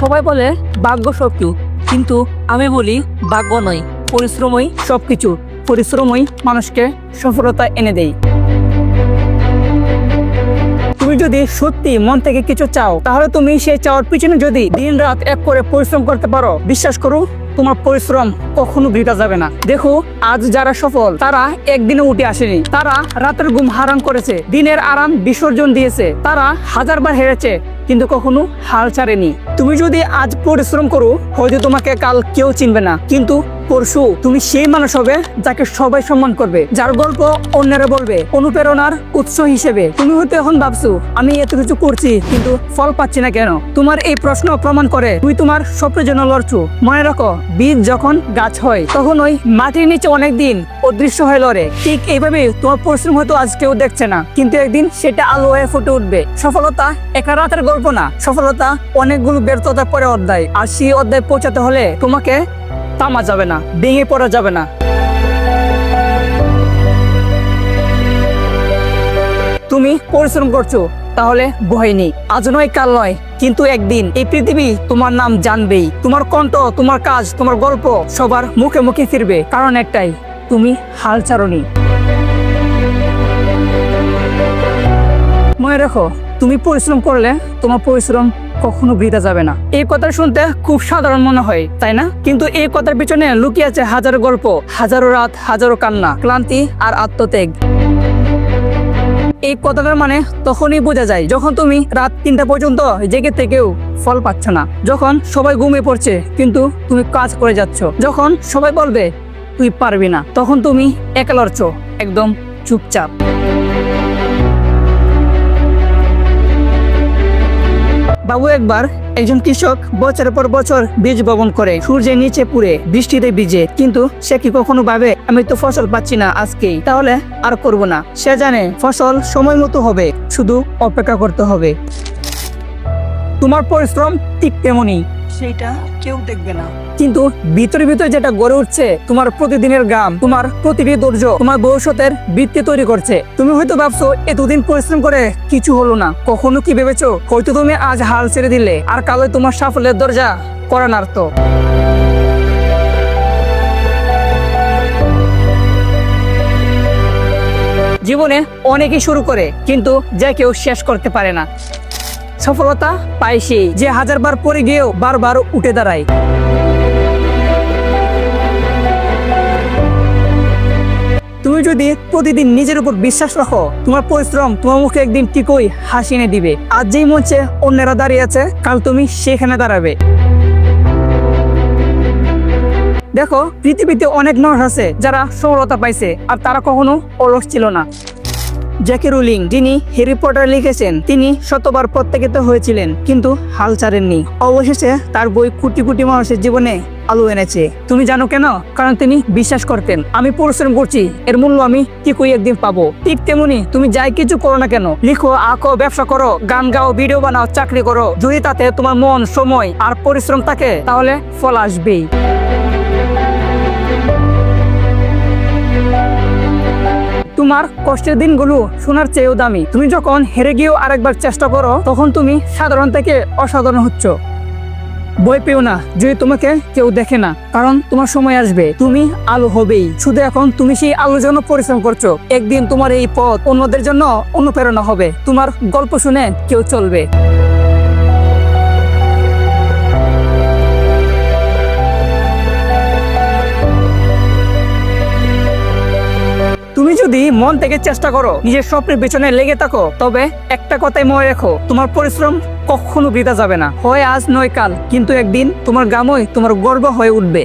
সবাই বলে ভাগ্য সবকিছু, কিন্তু আমি বলি ভাগ্য নয়, পরিশ্রমই সবকিছু। পরিশ্রমই মানুষকে সফলতা এনে দেয়। তুমি যদি সত্যি মন থেকে কিছু চাও, তাহলে তুমি সেই চাওয়ার পিছনে যদি দিন রাত এক করে পরিশ্রম করতে পারো, বিশ্বাস করো, তোমার পরিশ্রম কখনো বৃথা যাবে না। দেখো, আজ যারা সফল, তারা একদিনে উঠে আসেনি। তারা রাতের ঘুম হারাম করেছে, দিনের আরাম বিসর্জন দিয়েছে। তারা হাজারবার হেরেছে, কিন্তু কখনো হাল ছাড়েনি। তুমি যদি আজ পরিশ্রম করো, হয়তো তোমাকে কাল কেউ চিনবে না। কিন্তু পরশু তুমি সেই মানুষ হবে যাকে সবাই সম্মান করবে, যার গল্প অন্যরা বলবে, অনুপ্রেরণার উৎস হিসেবে। তুমি হয়তো এখন ভাবছ, আমি এত কিছু করছি, কিন্তু ফল পাচ্ছি না কেন? তোমার এই প্রশ্ন প্রমাণ করে তুমি তোমার স্বপ্নের জন্য লড়ছো। মনে রাখো, বীজ যখন গাছ হয়, তখন ওই মাটির নিচে অনেক দিন অদৃশ্য হয়ে লড়ে। ঠিক এইভাবে তোমার পরিশ্রম হয়তো আজ কেউ দেখছে না, কিন্তু একদিন সেটা আলো হয়ে ফুটে উঠবে। সফলতা একা রাতের গল্প না, সফলতা অনেকগুলো ব্যর্থতার পরে অধ্যায় আর সেই অধ্যায় পৌঁছাতে হলে তোমাকে থামা যাবে না, ভেঙে পড়া যাবে না। তুমি পরিশ্রম করছ, তাহলে ভয় নেই। আজ নয়, কাল নয়, কিন্তু একদিন এই পৃথিবী তোমার নাম জানবেই। তোমার কণ্ঠ, তোমার কাজ, তোমার গল্প সবার মুখে মুখে ফিরবে। কারণ একটাই, তুমি হাল ছাড়নি। মনে রাখো, তুমি পরিশ্রম করলে তোমার পরিশ্রম কখনো বৃথা যাবে না। এই কথা শুনতে খুব সাধারণ মনে হয়, তাই না? কিন্তু এই কথার পিছনে লুকিয়ে আছে হাজারো গল্প, হাজারো রাত, হাজারো কান্না, ক্লান্তি আর আত্মত্যাগ। এই কথাটার মানে তখনই বোঝা যায় যখন তুমি রাত তিনটা পর্যন্ত জেগে থেকেও ফল পাচ্ছ না। যখন সবাই ঘুমিয়ে পড়ছে, কিন্তু তুমি কাজ করে যাচ্ছ। যখন সবাই বলবে, তুই পারবি না। তখন তুমি একা লড়ছো, একদম চুপচাপ। বাবু একবার একজন কৃষক বছরের পর বছর বীজ বপন করে, সূর্যের নিচে পুড়ে, বৃষ্টিতে বীজে কিন্তু সে কি কখনো ভাবে, আমি তো ফসল পাচ্ছি না আজকেই, তাহলে আর করব না। সে জানে ফসল সময় মতো হবে, শুধু অপেক্ষা করতে হবে। তোমার পরিশ্রম ঠিক তেমনই। সেটা কেউ দেখবে না। কিন্তু ভিতরে ভিতরে যেটা গড়ে উঠছে, তোমার প্রতিদিনের গ্রাম তোমার প্রতিটি ধৈর্য তোমার ভবিষ্যতের ভিত্তি তৈরি করছে। তুমি হয়তো ভাবছ এতদিন পরিশ্রম করে কিছু হলো না। কখনো কি ভেবেছো, হয়তো তুমি আজ হাল ছেড়ে দিলে, আর কালো তোমার সাফল্যের দরজা করা নাড়ত জীবনে অনেকেই শুরু করে, কিন্তু যে কেউ শেষ করতে পারে না। সফলতা পায় সেই যে হাজারবার পরে গিয়েও বারবার উঠে দাঁড়ায়। তুমি যদি প্রতিদিন নিজের উপর বিশ্বাস রাখো, তোমার পরিশ্রম তোমার মুখে একদিন টিকই হাসি এনে দিবে। আজ যেই মঞ্চে অন্যরা দাঁড়িয়ে আছে, কাল তুমি সেখানে দাঁড়াবে। দেখো, পৃথিবীতে অনেক মানুষ আছে যারা সফলতা পাইছে, আর তারা কখনো অলস ছিল না। জ্যাকি রুলিং, যিনি হ্যারি পটার লিখেছেন, তিনি শতবার প্রত্যাখিত হয়েছিলেন, কিন্তু হাল ছাড়েননি। অবশেষে তার বই কোটি কোটি মানুষের জীবনে আলো এনেছে। তুমি জানো কেন? কারণ তিনি বিশ্বাস করতেন, আমি পরিশ্রম করছি, এর মূল্য আমি ঠিকই একদিন পাবো। ঠিক তেমনি তুমি যাই কিছু করো না কেন, লিখো, আঁকো, ব্যবসা করো, গান গাও, ভিডিও বানাও, চাকরি করো। যদি তাতে তোমার মন, সময় আর পরিশ্রম থাকে, তাহলে ফল আসবেই। তোমার কষ্টের দিনগুলো শোনার চেয়েও দামি। তুমি যখন হেরে গিয়েও আরেকবার চেষ্টা করো, তখন তুমি সাধারণ থেকে অসাধারণ হচ্ছ। বই পেও না, যদি তোমাকে কেউ দেখে না, কারণ তোমার সময় আসবে। তুমি আলো হবেই। শুধু এখন তুমি সেই আলোর জন্য পরিশ্রম করছ। একদিন তোমার এই পথ অন্যদের জন্য অনুপ্রেরণা হবে। তোমার গল্প শুনে কেউ চলবে। তুমি যদি মন থেকে চেষ্টা করো, নিজের স্বপ্নের পেছনে লেগে থাকো, তবে একটা কথাই মনে রেখো, তোমার পরিশ্রম কখনো বৃথা যাবে না। হয় আজ নয় কাল, কিন্তু একদিন তোমার গ্রামই তোমার গর্ব হয়ে উঠবে।